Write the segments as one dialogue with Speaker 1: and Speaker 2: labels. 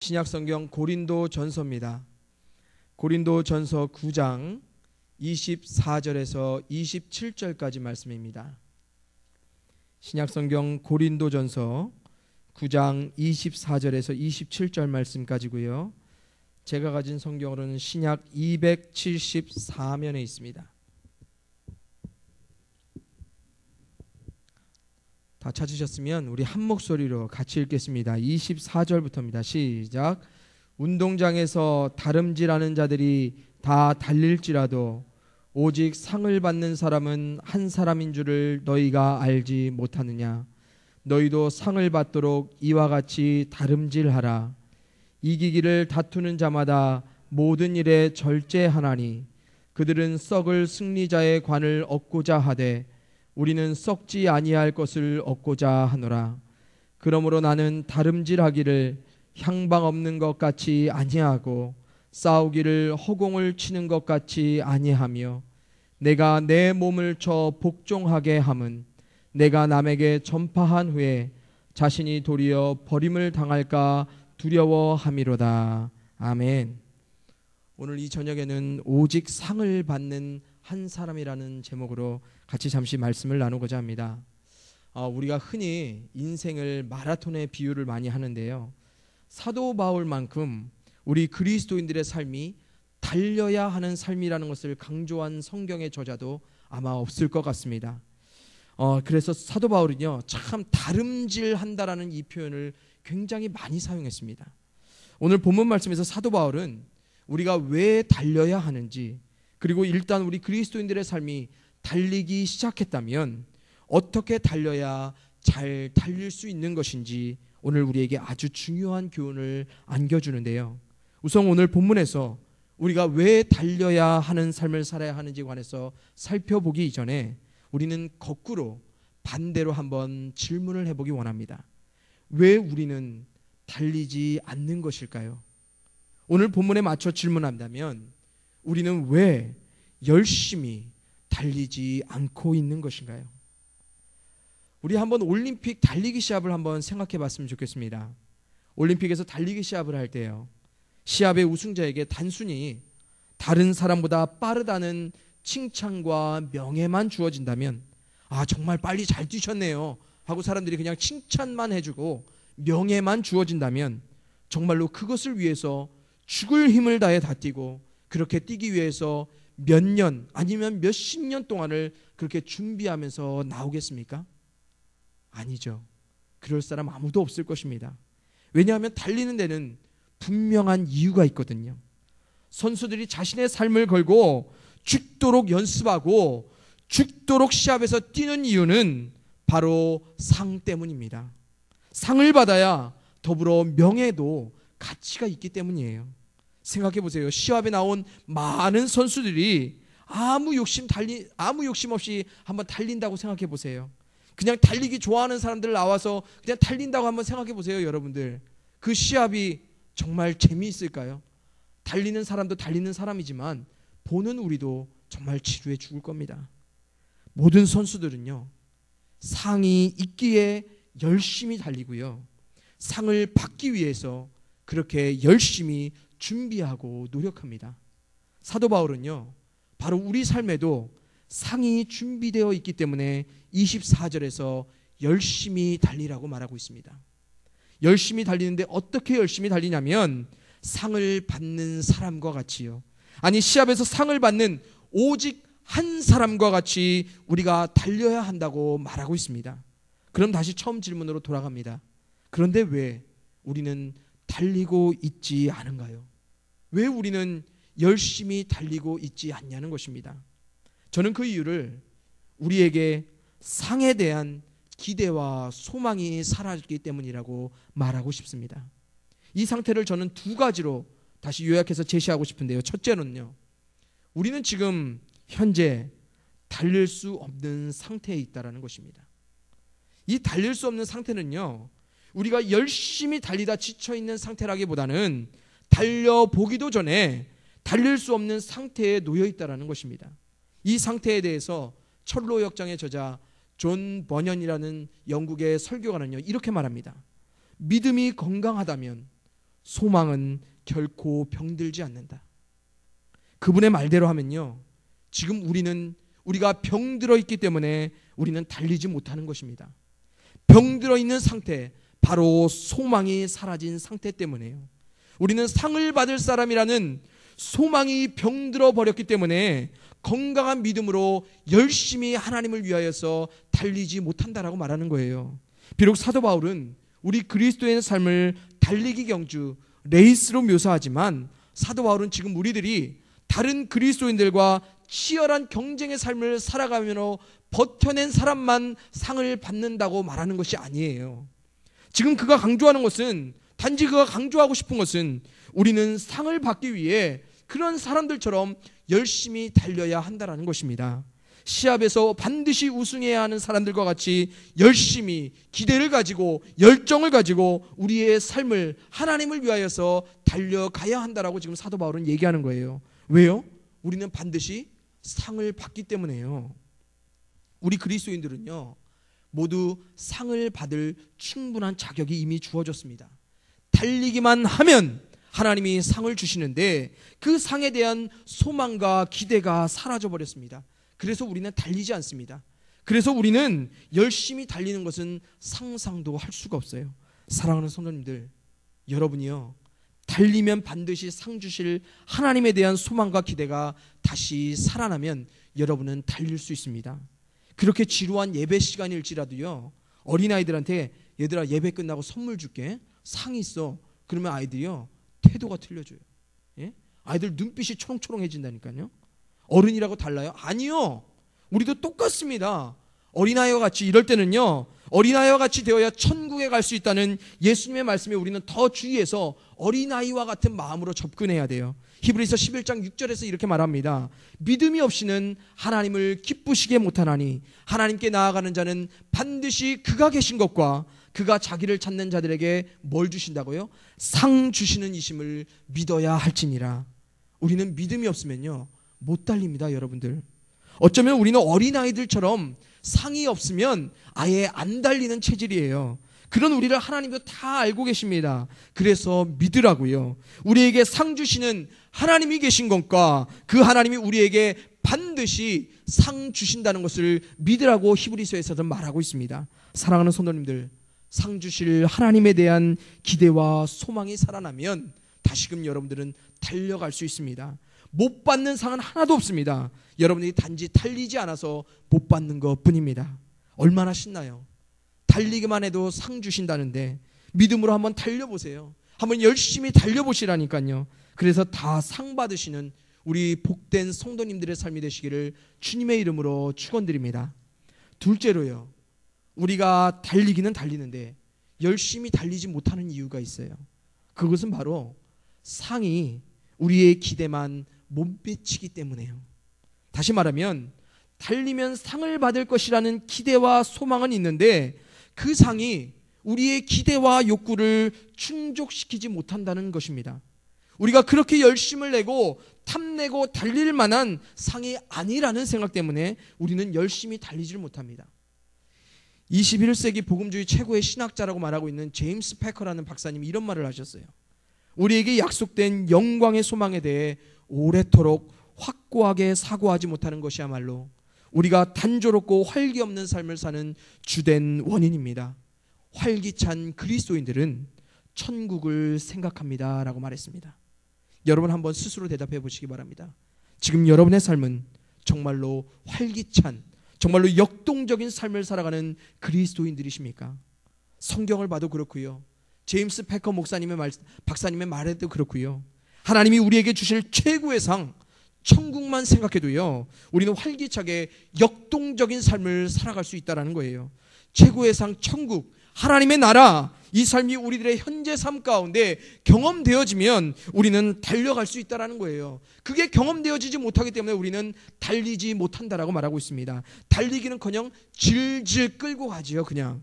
Speaker 1: 신약 성경 고린도 전서입니다. 고린도 전서 9장 24절에서 27절까지 말씀입니다. 신약 성경 고린도 전서 9장 24절에서 27절 말씀까지고요. 제가 가진 성경으로는 신약 274면에 있습니다. 다 찾으셨으면 우리 한 목소리로 같이 읽겠습니다. 24절부터입니다. 시작. 운동장에서 다름질하는 자들이 다 달릴지라도 오직 상을 받는 사람은 한 사람인 줄을 너희가 알지 못하느냐. 너희도 상을 받도록 이와 같이 다름질하라. 이기기를 다투는 자마다 모든 일에 절제하나니 그들은 썩을 승리자의 관을 얻고자 하되 우리는 썩지 아니할 것을 얻고자 하노라. 그러므로 나는 다름질하기를 향방 없는 것 같이 아니하고 싸우기를 허공을 치는 것 같이 아니하며 내가 내 몸을 쳐 복종하게 함은 내가 남에게 전파한 후에 자신이 도리어 버림을 당할까 두려워함이로다. 아멘. 오늘 이 저녁에는 오직 상을 받는 한 사람이라는 제목으로 같이 잠시 말씀을 나누고자 합니다. 어, 우리가 흔히 인생을 마라톤의 비유를 많이 하는데요. 사도 바울만큼 우리 그리스도인들의 삶이 달려야 하는 삶이라는 것을 강조한 성경의 저자도 아마 없을 것 같습니다. 어, 그래서 사도 바울은요, 참 다름질한다라는 이 표현을 굉장히 많이 사용했습니다. 오늘 본문 말씀에서 사도 바울은 우리가 왜 달려야 하는지, 그리고 일단 우리 그리스도인들의 삶이 달리기 시작했다면 어떻게 달려야 잘 달릴 수 있는 것인지 오늘 우리에게 아주 중요한 교훈을 안겨주는데요. 우선 오늘 본문에서 우리가 왜 달려야 하는 삶을 살아야 하는지 관해서 살펴보기 이전에 우리는 거꾸로 반대로 한번 질문을 해보기 원합니다. 왜 우리는 달리지 않는 것일까요? 오늘 본문에 맞춰 질문한다면 우리는 왜 열심히 달리지 않고 있는 것인가요? 우리 한번 올림픽 달리기 시합을 한번 생각해 봤으면 좋겠습니다. 올림픽에서 달리기 시합을 할 때요. 시합의 우승자에게 단순히 다른 사람보다 빠르다는 칭찬과 명예만 주어진다면 아, 정말 빨리 잘 뛰셨네요. 하고 사람들이 그냥 칭찬만 해주고 명예만 주어진다면 정말로 그것을 위해서 죽을 힘을 다해 다 뛰고 그렇게 뛰기 위해서 몇 년 아니면 몇 십 년 동안을 그렇게 준비하면서 나오겠습니까? 아니죠. 그럴 사람 아무도 없을 것입니다. 왜냐하면 달리는 데는 분명한 이유가 있거든요. 선수들이 자신의 삶을 걸고 죽도록 연습하고 죽도록 시합에서 뛰는 이유는 바로 상 때문입니다. 상을 받아야 더불어 명예도 가치가 있기 때문이에요. 생각해 보세요. 시합에 나온 많은 선수들이 아무 욕심 달리 아무 욕심 없이 한번 달린다고 생각해 보세요. 그냥 달리기 좋아하는 사람들 나와서 그냥 달린다고 한번 생각해 보세요, 여러분들. 그 시합이 정말 재미있을까요? 달리는 사람도 달리는 사람이지만 보는 우리도 정말 지루해 죽을 겁니다. 모든 선수들은요. 상이 있기에 열심히 달리고요. 상을 받기 위해서 그렇게 열심히 준비하고 노력합니다. 사도 바울은요, 바로 우리 삶에도 상이 준비되어 있기 때문에 24절에서 열심히 달리라고 말하고 있습니다. 열심히 달리는데 어떻게 열심히 달리냐면 상을 받는 사람과 같이요. 아니, 시합에서 상을 받는 오직 한 사람과 같이 우리가 달려야 한다고 말하고 있습니다. 그럼 다시 처음 질문으로 돌아갑니다. 그런데 왜 우리는 달리고 있지 않은가요? 왜 우리는 열심히 달리고 있지 않냐는 것입니다. 저는 그 이유를 우리에게 상에 대한 기대와 소망이 사라졌기 때문이라고 말하고 싶습니다. 이 상태를 저는 두 가지로 다시 요약해서 제시하고 싶은데요. 첫째는요. 우리는 지금 현재 달릴 수 없는 상태에 있다라는 것입니다. 이 달릴 수 없는 상태는요. 우리가 열심히 달리다 지쳐 있는 상태라기보다는 달려보기도 전에 달릴 수 없는 상태에 놓여 있다라는 것입니다. 이 상태에 대해서 철로 역장의 저자 존 버년이라는 영국의 설교가는요 이렇게 말합니다. 믿음이 건강하다면 소망은 결코 병들지 않는다. 그분의 말대로 하면요. 지금 우리는 우리가 병들어 있기 때문에 우리는 달리지 못하는 것입니다. 병들어 있는 상태, 바로 소망이 사라진 상태 때문에요. 우리는 상을 받을 사람이라는 소망이 병들어 버렸기 때문에 건강한 믿음으로 열심히 하나님을 위하여서 달리지 못한다라고 말하는 거예요. 비록 사도 바울은 우리 그리스도의 삶을 달리기 경주 레이스로 묘사하지만 사도 바울은 지금 우리들이 다른 그리스도인들과 치열한 경쟁의 삶을 살아가며 버텨낸 사람만 상을 받는다고 말하는 것이 아니에요. 지금 그가 강조하는 것은 단지 그가 강조하고 싶은 것은 우리는 상을 받기 위해 그런 사람들처럼 열심히 달려야 한다라는 것입니다. 시합에서 반드시 우승해야 하는 사람들과 같이 열심히 기대를 가지고 열정을 가지고 우리의 삶을 하나님을 위하여서 달려가야 한다라고 지금 사도 바울은 얘기하는 거예요. 왜요? 우리는 반드시 상을 받기 때문에요. 우리 그리스도인들은요. 모두 상을 받을 충분한 자격이 이미 주어졌습니다. 달리기만 하면 하나님이 상을 주시는데 그 상에 대한 소망과 기대가 사라져 버렸습니다. 그래서 우리는 달리지 않습니다. 그래서 우리는 열심히 달리는 것은 상상도 할 수가 없어요. 사랑하는 성도님들, 여러분이요. 달리면 반드시 상 주실 하나님에 대한 소망과 기대가 다시 살아나면 여러분은 달릴 수 있습니다. 그렇게 지루한 예배 시간일지라도요. 어린아이들한테 얘들아 예배 끝나고 선물 줄게. 상이 있어. 그러면 아이들이요. 태도가 틀려져요. 예? 아이들 눈빛이 초롱초롱해진다니까요. 어른이라고 달라요? 아니요. 우리도 똑같습니다. 어린아이와 같이 이럴 때는요. 어린아이와 같이 되어야 천국에 갈 수 있다는 예수님의 말씀에 우리는 더 주의해서 어린아이와 같은 마음으로 접근해야 돼요. 히브리서 11장 6절에서 이렇게 말합니다. 믿음이 없이는 하나님을 기쁘시게 못하나니 하나님께 나아가는 자는 반드시 그가 계신 것과 그가 자기를 찾는 자들에게 뭘 주신다고요? 상 주시는 이심을 믿어야 할지니라. 우리는 믿음이 없으면요. 못 달립니다, 여러분들. 어쩌면 우리는 어린아이들처럼 상이 없으면 아예 안 달리는 체질이에요. 그런 우리를 하나님도 다 알고 계십니다. 그래서 믿으라고요. 우리에게 상 주시는 하나님이 계신 것과 그 하나님이 우리에게 반드시 상 주신다는 것을 믿으라고 히브리서에서도 말하고 있습니다. 사랑하는 성도님들, 상 주실 하나님에 대한 기대와 소망이 살아나면 다시금 여러분들은 달려갈 수 있습니다. 못 받는 상은 하나도 없습니다. 여러분들이 단지 달리지 않아서 못 받는 것 뿐입니다. 얼마나 신나요? 달리기만 해도 상 주신다는데 믿음으로 한번 달려보세요. 한번 열심히 달려보시라니까요. 그래서 다 상 받으시는 우리 복된 성도님들의 삶이 되시기를 주님의 이름으로 축원드립니다. 둘째로요. 우리가 달리기는 달리는데 열심히 달리지 못하는 이유가 있어요. 그것은 바로 상이 우리의 기대만 몸빼치기 때문에요. 다시 말하면 달리면 상을 받을 것이라는 기대와 소망은 있는데 그 상이 우리의 기대와 욕구를 충족시키지 못한다는 것입니다. 우리가 그렇게 열심을 내고 탐내고 달릴 만한 상이 아니라는 생각 때문에 우리는 열심히 달리질 못합니다. 21세기 복음주의 최고의 신학자라고 말하고 있는 제임스 패커라는 박사님이 이런 말을 하셨어요. 우리에게 약속된 영광의 소망에 대해 오래도록 확고하게 사고하지 못하는 것이야말로 우리가 단조롭고 활기 없는 삶을 사는 주된 원인입니다. 활기찬 그리스도인들은 천국을 생각합니다 라고 말했습니다. 여러분 한번 스스로 대답해 보시기 바랍니다. 지금 여러분의 삶은 정말로 활기찬 정말로 역동적인 삶을 살아가는 그리스도인들이십니까? 성경을 봐도 그렇고요. 제임스 패커 목사님의 말, 박사님의 말에도 그렇고요. 하나님이 우리에게 주실 최고의 상, 천국만 생각해도요, 우리는 활기차게 역동적인 삶을 살아갈 수 있다는 거예요. 최고의 상, 천국, 하나님의 나라, 이 삶이 우리들의 현재 삶 가운데 경험되어지면 우리는 달려갈 수 있다는 거예요. 그게 경험되어지지 못하기 때문에 우리는 달리지 못한다라고 말하고 있습니다. 달리기는 그냥 질질 끌고 가지요, 그냥.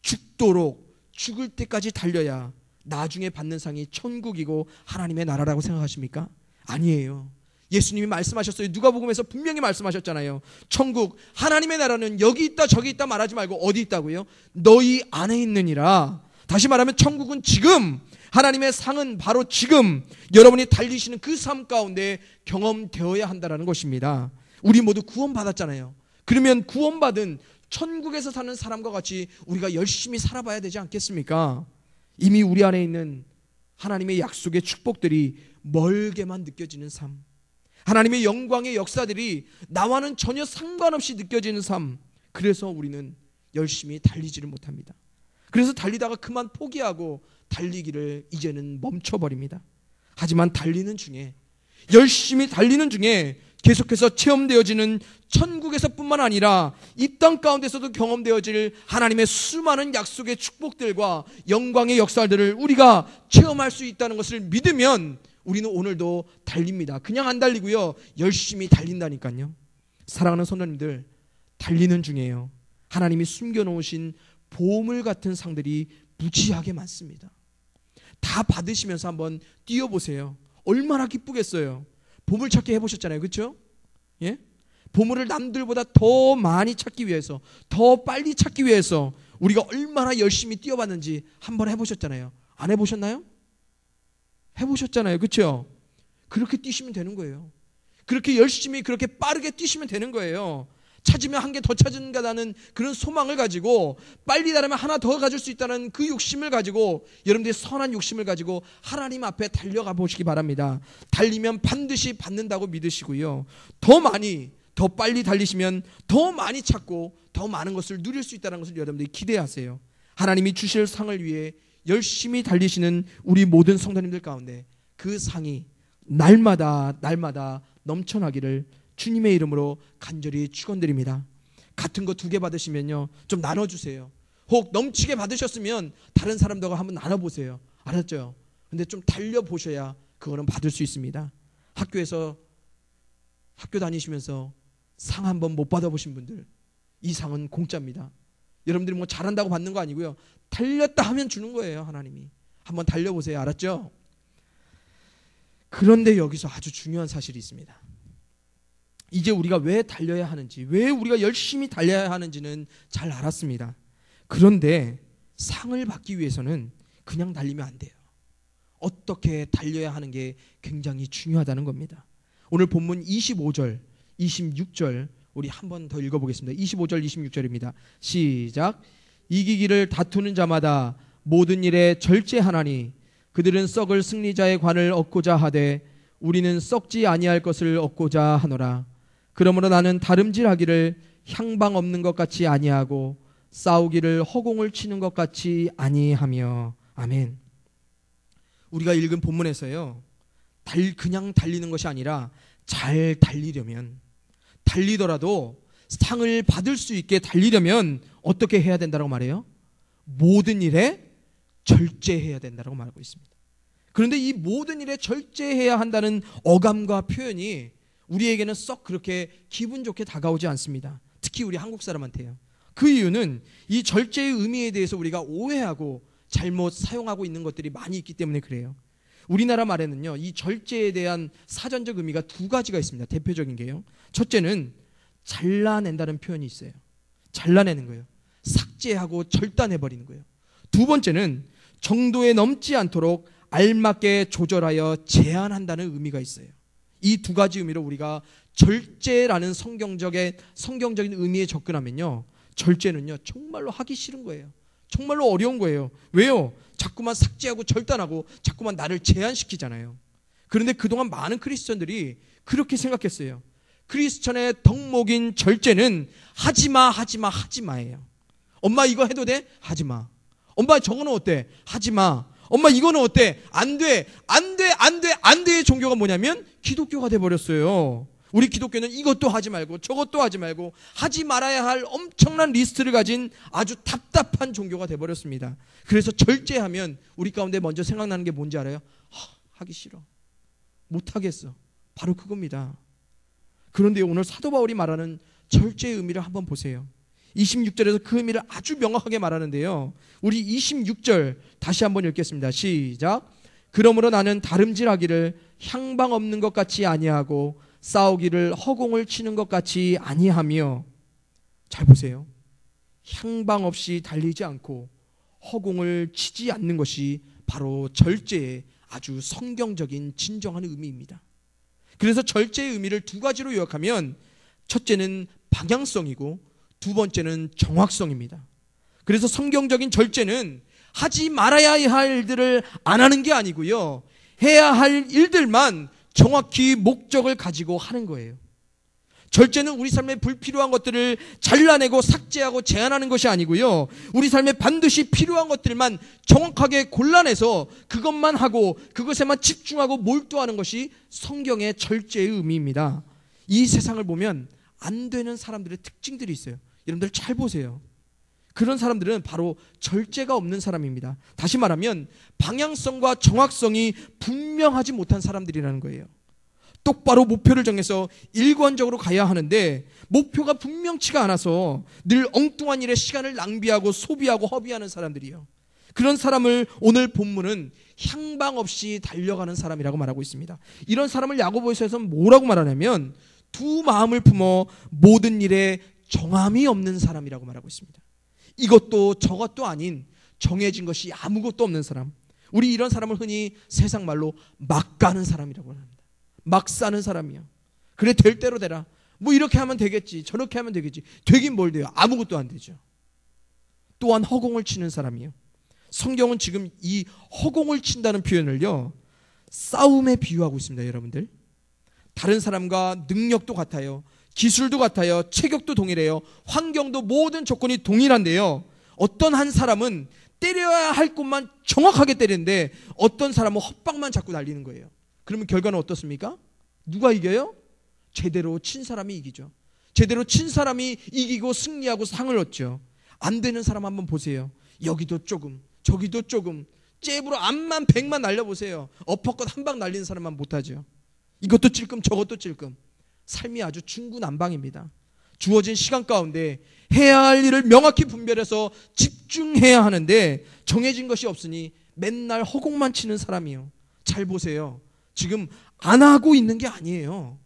Speaker 1: 죽도록, 죽을 때까지 달려야 나중에 받는 상이 천국이고 하나님의 나라라고 생각하십니까? 아니에요. 예수님이 말씀하셨어요. 누가복음에서 분명히 말씀하셨잖아요. 천국 하나님의 나라는 여기 있다 저기 있다 말하지 말고 어디 있다고요? 너희 안에 있느니라. 다시 말하면 천국은 지금 하나님의 상은 바로 지금 여러분이 달리시는 그 삶 가운데 경험되어야 한다는 것입니다. 우리 모두 구원받았잖아요. 그러면 구원받은 천국에서 사는 사람과 같이 우리가 열심히 살아봐야 되지 않겠습니까? 이미 우리 안에 있는 하나님의 약속의 축복들이 멀게만 느껴지는 삶. 하나님의 영광의 역사들이 나와는 전혀 상관없이 느껴지는 삶. 그래서 우리는 열심히 달리지를 못합니다. 그래서 달리다가 그만 포기하고 달리기를 이제는 멈춰버립니다. 하지만 달리는 중에 열심히 달리는 중에 계속해서 체험되어지는 천국에서뿐만 아니라 이 땅 가운데서도 경험되어질 하나님의 수많은 약속의 축복들과 영광의 역사들을 우리가 체험할 수 있다는 것을 믿으면 우리는 오늘도 달립니다. 그냥 안 달리고요. 열심히 달린다니까요. 사랑하는 선생님들, 달리는 중에요. 하나님이 숨겨놓으신 보물 같은 상들이 무지하게 많습니다. 다 받으시면서 한번 뛰어보세요. 얼마나 기쁘겠어요. 보물 찾기 해보셨잖아요. 그렇죠? 예? 보물을 남들보다 더 많이 찾기 위해서 더 빨리 찾기 위해서 우리가 얼마나 열심히 뛰어봤는지 한번 해보셨잖아요. 안 해보셨나요? 해보셨잖아요. 그렇죠? 그렇게 뛰시면 되는 거예요. 그렇게 열심히 그렇게 빠르게 뛰시면 되는 거예요. 찾으면 한 개 더 찾은다는 그런 소망을 가지고 빨리 달으면 하나 더 가질 수 있다는 그 욕심을 가지고 여러분들이 선한 욕심을 가지고 하나님 앞에 달려가 보시기 바랍니다. 달리면 반드시 받는다고 믿으시고요. 더 많이 더 빨리 달리시면 더 많이 찾고 더 많은 것을 누릴 수 있다는 것을 여러분들이 기대하세요. 하나님이 주실 상을 위해 열심히 달리시는 우리 모든 성도님들 가운데 그 상이 날마다 날마다 넘쳐나기를 주님의 이름으로 간절히 축원드립니다. 같은 거 두 개 받으시면요. 좀 나눠 주세요. 혹 넘치게 받으셨으면 다른 사람들과 한번 나눠 보세요. 알았죠? 근데 좀 달려 보셔야 그거는 받을 수 있습니다. 학교에서 학교 다니시면서 상 한번 못 받아 보신 분들 이 상은 공짜입니다. 여러분들이 뭐 잘한다고 받는 거 아니고요. 달렸다 하면 주는 거예요, 하나님이. 한번 달려 보세요. 알았죠? 그런데 여기서 아주 중요한 사실이 있습니다. 이제 우리가 왜 달려야 하는지, 왜 우리가 열심히 달려야 하는지는 잘 알았습니다. 그런데 상을 받기 위해서는 그냥 달리면 안 돼요. 어떻게 달려야 하는 게 굉장히 중요하다는 겁니다. 오늘 본문 25절, 26절 우리 한 번 더 읽어보겠습니다. 25절, 26절입니다. 시작. 이기기를 다투는 자마다 모든 일에 절제하나니 그들은 썩을 승리자의 관을 얻고자 하되 우리는 썩지 아니할 것을 얻고자 하노라. 그러므로 나는 다름질하기를 향방 없는 것 같이 아니하고 싸우기를 허공을 치는 것 같이 아니하며 아멘. 우리가 읽은 본문에서요. 달 그냥 달리는 것이 아니라 잘 달리려면 달리더라도 상을 받을 수 있게 달리려면 어떻게 해야 된다고 말해요? 모든 일에 절제해야 된다고 말하고 있습니다. 그런데 이 모든 일에 절제해야 한다는 어감과 표현이 우리에게는 썩 그렇게 기분 좋게 다가오지 않습니다. 특히 우리 한국 사람한테요. 그 이유는 이 절제의 의미에 대해서 우리가 오해하고 잘못 사용하고 있는 것들이 많이 있기 때문에 그래요. 우리나라 말에는요, 이 절제에 대한 사전적 의미가 두 가지가 있습니다. 대표적인 게요. 첫째는 잘라낸다는 표현이 있어요. 잘라내는 거예요. 삭제하고 절단해버리는 거예요. 두 번째는 정도에 넘지 않도록 알맞게 조절하여 제한한다는 의미가 있어요. 이 두 가지 의미로 우리가 절제라는 성경적의 성경적인 의미에 접근하면요. 절제는요. 정말로 하기 싫은 거예요. 정말로 어려운 거예요. 왜요? 자꾸만 삭제하고 절단하고 자꾸만 나를 제한시키잖아요. 그런데 그동안 많은 크리스천들이 그렇게 생각했어요. 크리스천의 덕목인 절제는 하지마, 하지마, 하지마예요. 엄마 이거 해도 돼? 하지마. 엄마 저거는 어때? 하지마. 엄마 이거는 어때? 안 돼. 안 돼. 안 돼. 안 돼의 종교가 뭐냐면 기독교가 돼 버렸어요. 우리 기독교는 이것도 하지 말고 저것도 하지 말고 하지 말아야 할 엄청난 리스트를 가진 아주 답답한 종교가 돼 버렸습니다. 그래서 절제하면 우리 가운데 먼저 생각나는 게 뭔지 알아요? 하, 하기 싫어. 못 하겠어. 바로 그겁니다. 그런데 오늘 사도 바울이 말하는 절제의 의미를 한번 보세요. 26절에서 그 의미를 아주 명확하게 말하는데요. 우리 26절 다시 한번 읽겠습니다. 시작. 그러므로 나는 다름질하기를 향방 없는 것 같이 아니하고 싸우기를 허공을 치는 것 같이 아니하며 잘 보세요. 향방 없이 달리지 않고 허공을 치지 않는 것이 바로 절제의 아주 성경적인 진정한 의미입니다. 그래서 절제의 의미를 두 가지로 요약하면 첫째는 방향성이고 두 번째는 정확성입니다. 그래서 성경적인 절제는 하지 말아야 할 일들을 안 하는 게 아니고요. 해야 할 일들만 정확히 목적을 가지고 하는 거예요. 절제는 우리 삶에 불필요한 것들을 잘라내고 삭제하고 제한하는 것이 아니고요. 우리 삶에 반드시 필요한 것들만 정확하게 골라내서 그것만 하고 그것에만 집중하고 몰두하는 것이 성경의 절제의 의미입니다. 이 세상을 보면 안 되는 사람들의 특징들이 있어요. 여러분들 잘 보세요. 그런 사람들은 바로 절제가 없는 사람입니다. 다시 말하면 방향성과 정확성이 분명하지 못한 사람들이라는 거예요. 똑바로 목표를 정해서 일관적으로 가야 하는데 목표가 분명치가 않아서 늘 엉뚱한 일에 시간을 낭비하고 소비하고 허비하는 사람들이요. 그런 사람을 오늘 본문은 향방 없이 달려가는 사람이라고 말하고 있습니다. 이런 사람을 야고보에서는 뭐라고 말하냐면 두 마음을 품어 모든 일에 정함이 없는 사람이라고 말하고 있습니다. 이것도 저것도 아닌 정해진 것이 아무것도 없는 사람. 우리 이런 사람을 흔히 세상 말로 막 가는 사람이라고 합니다. 막 사는 사람이야. 그래 될 대로 되라. 뭐 이렇게 하면 되겠지. 저렇게 하면 되겠지. 되긴 뭘 돼요. 아무것도 안 되죠. 또한 허공을 치는 사람이요. 성경은 지금 이 허공을 친다는 표현을요. 싸움에 비유하고 있습니다, 여러분들. 다른 사람과 능력도 같아요. 기술도 같아요. 체격도 동일해요. 환경도 모든 조건이 동일한데요. 어떤 한 사람은 때려야 할 곳만 정확하게 때리는데 어떤 사람은 헛방만 자꾸 날리는 거예요. 그러면 결과는 어떻습니까? 누가 이겨요? 제대로 친 사람이 이기죠. 제대로 친 사람이 이기고 승리하고 상을 얻죠. 안 되는 사람 한번 보세요. 여기도 조금, 저기도 조금, 잽으로 암만 백만 날려보세요. 어퍼컷 한 방 날리는 사람만 못하죠. 이것도 찔끔 저것도 찔끔. 삶이 아주 중구난방입니다. 주어진 시간 가운데 해야 할 일을 명확히 분별해서 집중해야 하는데 정해진 것이 없으니 맨날 허공만 치는 사람이요. 잘 보세요. 지금 안 하고 있는 게 아니에요.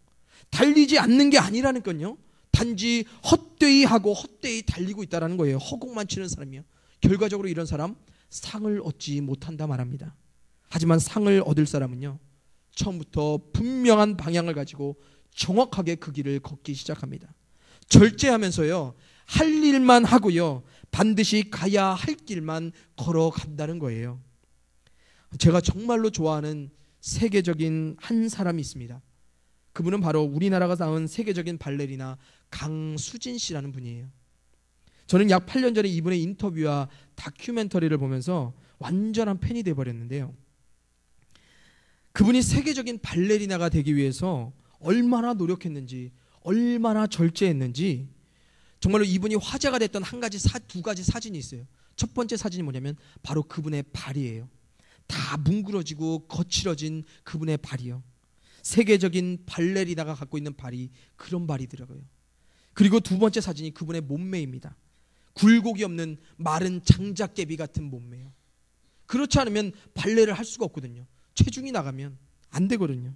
Speaker 1: 달리지 않는 게 아니라는 건요. 단지 헛되이 하고 헛되이 달리고 있다라는 거예요. 허공만 치는 사람이요. 결과적으로 이런 사람 상을 얻지 못한다 말합니다. 하지만 상을 얻을 사람은요. 처음부터 분명한 방향을 가지고 정확하게 그 길을 걷기 시작합니다. 절제하면서요. 할 일만 하고요. 반드시 가야 할 길만 걸어간다는 거예요. 제가 정말로 좋아하는 세계적인 한 사람이 있습니다. 그분은 바로 우리나라가 낳은 세계적인 발레리나 강수진 씨라는 분이에요. 저는 약 8년 전에 이분의 인터뷰와 다큐멘터리를 보면서 완전한 팬이 돼 버렸는데요. 그분이 세계적인 발레리나가 되기 위해서 얼마나 노력했는지, 얼마나 절제했는지 정말로 이분이 화제가 됐던 한 가지 사, 두 가지 사진이 있어요. 첫 번째 사진이 뭐냐면 바로 그분의 발이에요. 다 뭉그러지고 거칠어진 그분의 발이요. 세계적인 발레리나가 갖고 있는 발이 그런 발이더라고요. 그리고 두 번째 사진이 그분의 몸매입니다. 굴곡이 없는 마른 장작개비 같은 몸매요. 그렇지 않으면 발레를 할 수가 없거든요. 체중이 나가면 안 되거든요.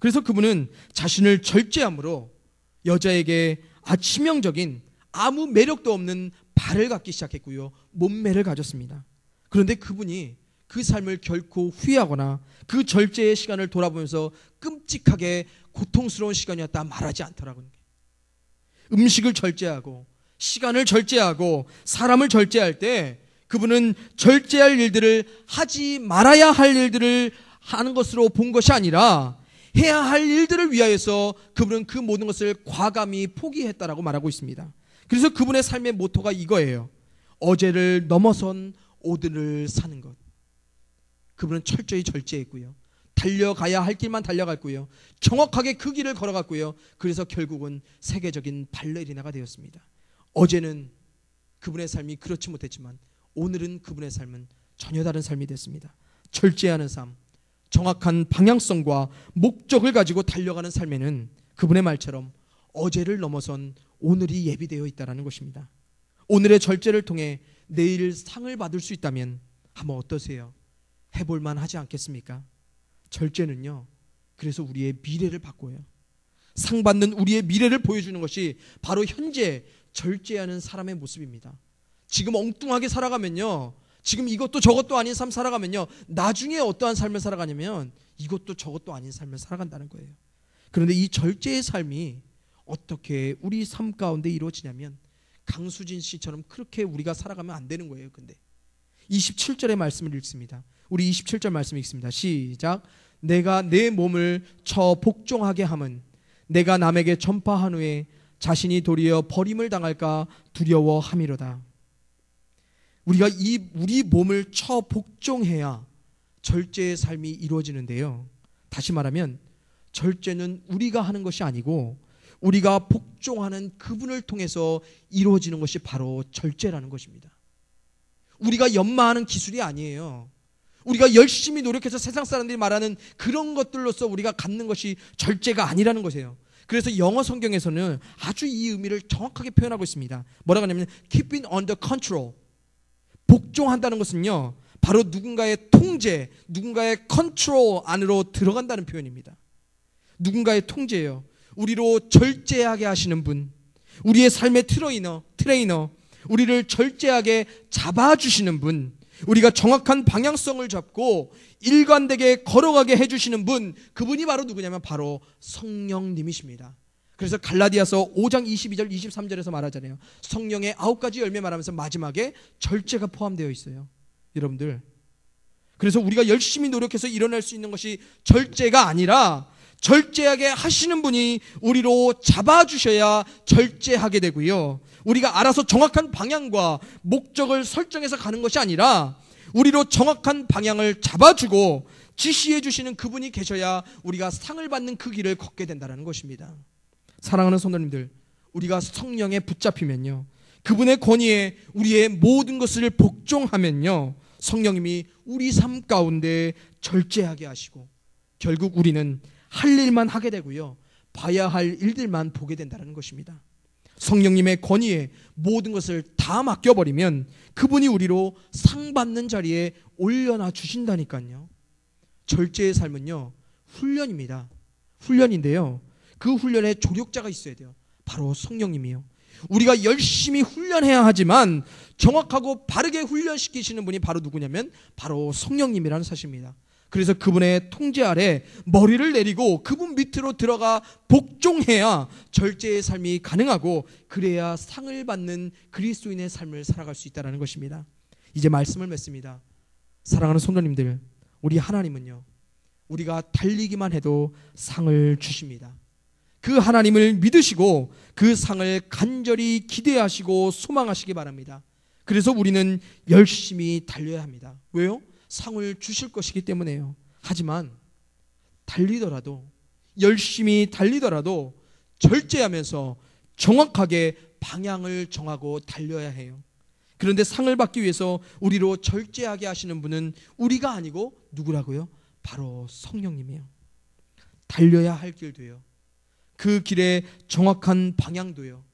Speaker 1: 그래서 그분은 자신을 절제함으로 여자에게 아 치명적인 아무 매력도 없는 발을 갖기 시작했고요. 몸매를 가졌습니다. 그런데 그분이 그 삶을 결코 후회하거나 그 절제의 시간을 돌아보면서 끔찍하게 고통스러운 시간이었다 말하지 않더라고요. 음식을 절제하고 시간을 절제하고 사람을 절제할 때 그분은 절제할 일들을 하지 말아야 할 일들을 하는 것으로 본 것이 아니라 해야 할 일들을 위하여서 그분은 그 모든 것을 과감히 포기했다라고 말하고 있습니다. 그래서 그분의 삶의 모토가 이거예요. 어제를 넘어선 오늘을 사는 것. 그분은 철저히 절제했고요. 달려가야 할 길만 달려갔고요. 정확하게 그 길을 걸어갔고요. 그래서 결국은 세계적인 발레리나가 되었습니다. 어제는 그분의 삶이 그렇지 못했지만 오늘은 그분의 삶은 전혀 다른 삶이 됐습니다. 절제하는 삶, 정확한 방향성과 목적을 가지고 달려가는 삶에는 그분의 말처럼 어제를 넘어선 오늘이 예비되어 있다는 것입니다. 오늘의 절제를 통해 내일 상을 받을 수 있다면 한번 어떠세요? 해볼만 하지 않겠습니까? 절제는요. 그래서 우리의 미래를 바꿔요. 상 받는 우리의 미래를 보여주는 것이 바로 현재 절제하는 사람의 모습입니다. 지금 엉뚱하게 살아가면요. 지금 이것도 저것도 아닌 삶 살아가면요. 나중에 어떠한 삶을 살아가냐면 이것도 저것도 아닌 삶을 살아간다는 거예요. 그런데 이 절제의 삶이 어떻게 우리 삶 가운데 이루어지냐면 강수진 씨처럼 그렇게 우리가 살아가면 안 되는 거예요. 근데 27절의 말씀을 읽습니다. 우리 27절 말씀 읽습니다. 시작. 내가 내 몸을 쳐 복종하게 함은 내가 남에게 전파한 후에 자신이 도리어 버림을 당할까 두려워함이로다. 우리가 이 우리 몸을 처 복종해야 절제의 삶이 이루어지는데요. 다시 말하면 절제는 우리가 하는 것이 아니고 우리가 복종하는 그분을 통해서 이루어지는 것이 바로 절제라는 것입니다. 우리가 연마하는 기술이 아니에요. 우리가 열심히 노력해서 세상 사람들이 말하는 그런 것들로서 우리가 갖는 것이 절제가 아니라는 것이에요. 그래서 영어 성경에서는 아주 이 의미를 정확하게 표현하고 있습니다. 뭐라고 하냐면 keeping under control. 복종한다는 것은요. 바로 누군가의 통제, 누군가의 컨트롤 안으로 들어간다는 표현입니다. 누군가의 통제예요. 우리로 절제하게 하시는 분, 우리의 삶의 트레이너, 트레이너, 우리를 절제하게 잡아주시는 분, 우리가 정확한 방향성을 잡고 일관되게 걸어가게 해주시는 분, 그분이 바로 누구냐면 바로 성령님이십니다. 그래서 갈라디아서 5장 22절, 23절에서 말하잖아요. 성령의 아홉 가지 열매 말하면서 마지막에 절제가 포함되어 있어요. 여러분들. 그래서 우리가 열심히 노력해서 일어날 수 있는 것이 절제가 아니라 절제하게 하시는 분이 우리로 잡아주셔야 절제하게 되고요. 우리가 알아서 정확한 방향과 목적을 설정해서 가는 것이 아니라 우리로 정확한 방향을 잡아주고 지시해 주시는 그분이 계셔야 우리가 상을 받는 그 길을 걷게 된다는 것입니다. 사랑하는 성도님들, 우리가 성령에 붙잡히면요. 그분의 권위에 우리의 모든 것을 복종하면요. 성령님이 우리 삶 가운데 절제하게 하시고 결국 우리는 할 일만 하게 되고요. 봐야 할 일들만 보게 된다는 것입니다. 성령님의 권위에 모든 것을 다 맡겨버리면 그분이 우리로 상 받는 자리에 올려놔 주신다니까요. 절제의 삶은요, 훈련입니다. 훈련인데요. 그 훈련에 조력자가 있어야 돼요. 바로 성령님이요. 우리가 열심히 훈련해야 하지만 정확하고 바르게 훈련시키시는 분이 바로 누구냐면 바로 성령님이라는 사실입니다. 그래서 그분의 통제 아래 머리를 내리고 그분 밑으로 들어가 복종해야 절제의 삶이 가능하고 그래야 상을 받는 그리스도인의 삶을 살아갈 수 있다는 것입니다. 이제 말씀을 맺습니다. 사랑하는 성도님들, 우리 하나님은요, 우리가 달리기만 해도 상을 주십니다. 그 하나님을 믿으시고 그 상을 간절히 기대하시고 소망하시기 바랍니다. 그래서 우리는 열심히 달려야 합니다. 왜요? 상을 주실 것이기 때문에요. 하지만 달리더라도 열심히 달리더라도 절제하면서 정확하게 방향을 정하고 달려야 해요. 그런데 상을 받기 위해서 우리로 절제하게 하시는 분은 우리가 아니고 누구라고요? 바로 성령님이에요. 달려야 할 길도요. 그 길의 정확한 방향도요.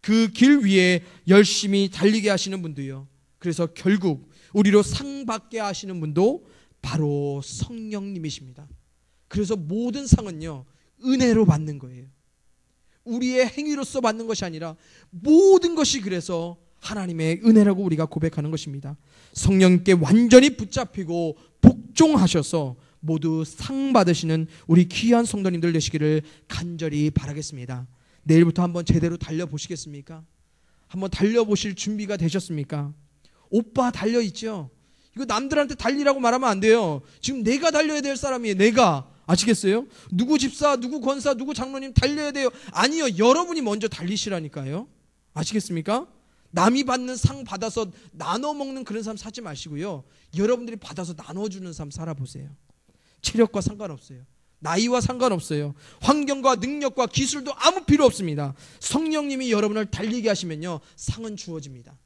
Speaker 1: 그 길 위에 열심히 달리게 하시는 분도요. 그래서 결국 우리로 상 받게 하시는 분도 바로 성령님이십니다. 그래서 모든 상은요, 은혜로 받는 거예요. 우리의 행위로서 받는 것이 아니라 모든 것이 그래서 하나님의 은혜라고 우리가 고백하는 것입니다. 성령께 완전히 붙잡히고 복종하셔서 모두 상 받으시는 우리 귀한 성도님들 되시기를 간절히 바라겠습니다. 내일부터 한번 제대로 달려보시겠습니까? 한번 달려보실 준비가 되셨습니까? 오빠 달려 있죠. 이거 남들한테 달리라고 말하면 안 돼요. 지금 내가 달려야 될 사람이에요. 내가. 아시겠어요? 누구 집사, 누구 권사, 누구 장로님 달려야 돼요. 아니요. 여러분이 먼저 달리시라니까요. 아시겠습니까? 남이 받는 상 받아서 나눠 먹는 그런 삶 사지 마시고요. 여러분들이 받아서 나눠주는 삶 살아보세요. 체력과 상관없어요. 나이와 상관없어요. 환경과 능력과 기술도 아무 필요 없습니다. 성령님이 여러분을 달리게 하시면요. 상은 주어집니다.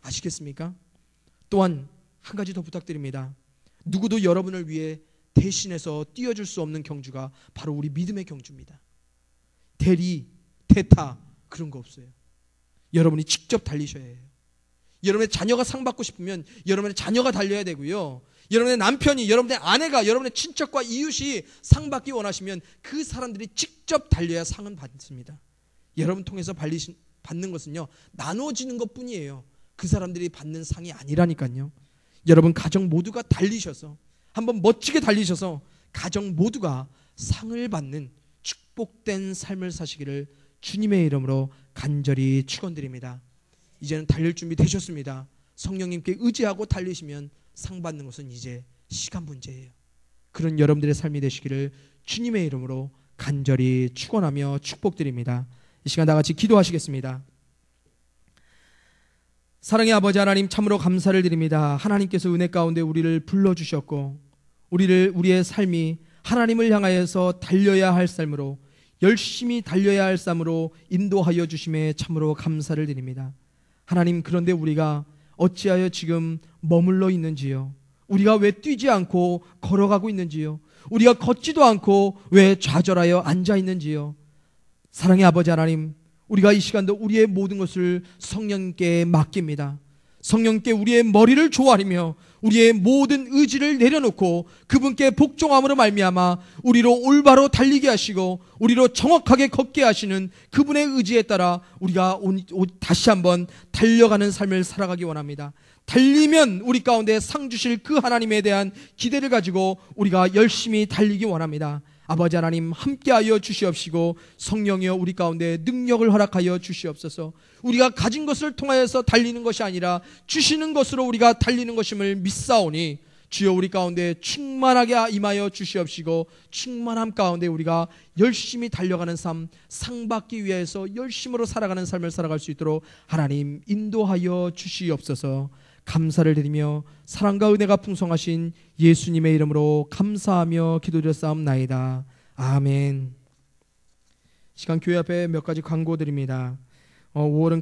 Speaker 1: 아시겠습니까? 또한 한 가지 더 부탁드립니다. 누구도 여러분을 위해 대신해서 뛰어줄 수 없는 경주가 바로 우리 믿음의 경주입니다. 대리, 대타 그런 거 없어요. 여러분이 직접 달리셔야 해요. 여러분의 자녀가 상 받고 싶으면 여러분의 자녀가 달려야 되고요. 여러분의 남편이, 여러분의 아내가, 여러분의 친척과 이웃이 상 받기 원하시면 그 사람들이 직접 달려야 상은 받습니다. 여러분 통해서 받는 것은요, 나눠지는 것 뿐이에요. 그 사람들이 받는 상이 아니라니까요. 여러분 가정 모두가 달리셔서 한번 멋지게 달리셔서 가정 모두가 상을 받는 축복된 삶을 사시기를 주님의 이름으로 간절히 축원드립니다. 이제는 달릴 준비 되셨습니다. 성령님께 의지하고 달리시면 상 받는 것은 이제 시간 문제예요. 그런 여러분들의 삶이 되시기를 주님의 이름으로 간절히 축원하며 축복드립니다. 이 시간 다 같이 기도하시겠습니다. 사랑의 아버지 하나님 참으로 감사를 드립니다. 하나님께서 은혜 가운데 우리를 불러 주셨고 우리를 우리의 삶이 하나님을 향하여서 달려야 할 삶으로 열심히 달려야 할 삶으로 인도하여 주심에 참으로 감사를 드립니다. 하나님 그런데 우리가 어찌하여 지금 머물러 있는지요? 우리가 왜 뛰지 않고 걸어가고 있는지요? 우리가 걷지도 않고 왜 좌절하여 앉아 있는지요? 사랑의 아버지 하나님, 우리가 이 시간도 우리의 모든 것을 성령께 맡깁니다. 성령께 우리의 머리를 조아리며 우리의 모든 의지를 내려놓고 그분께 복종함으로 말미암아 우리로 올바로 달리게 하시고 우리로 정확하게 걷게 하시는 그분의 의지에 따라 우리가 다시 한번 달려가는 삶을 살아가기 원합니다. 달리면 우리 가운데 상 주실 그 하나님에 대한 기대를 가지고 우리가 열심히 달리기 원합니다. 아버지 하나님 함께하여 주시옵시고 성령이여 우리 가운데 능력을 허락하여 주시옵소서. 우리가 가진 것을 통하여서 달리는 것이 아니라 주시는 것으로 우리가 달리는 것임을 믿사오니 주여 우리 가운데 충만하게 임하여 주시옵시고 충만함 가운데 우리가 열심히 달려가는 삶, 상 받기 위해서 열심으로 살아가는 삶을 살아갈 수 있도록 하나님 인도하여 주시옵소서. 감사를 드리며 사랑과 은혜가 풍성하신 예수님의 이름으로 감사하며 기도드렸사옵나이다. 아멘. 시간 교회 앞에 몇 가지 광고 드립니다. 어, 5월은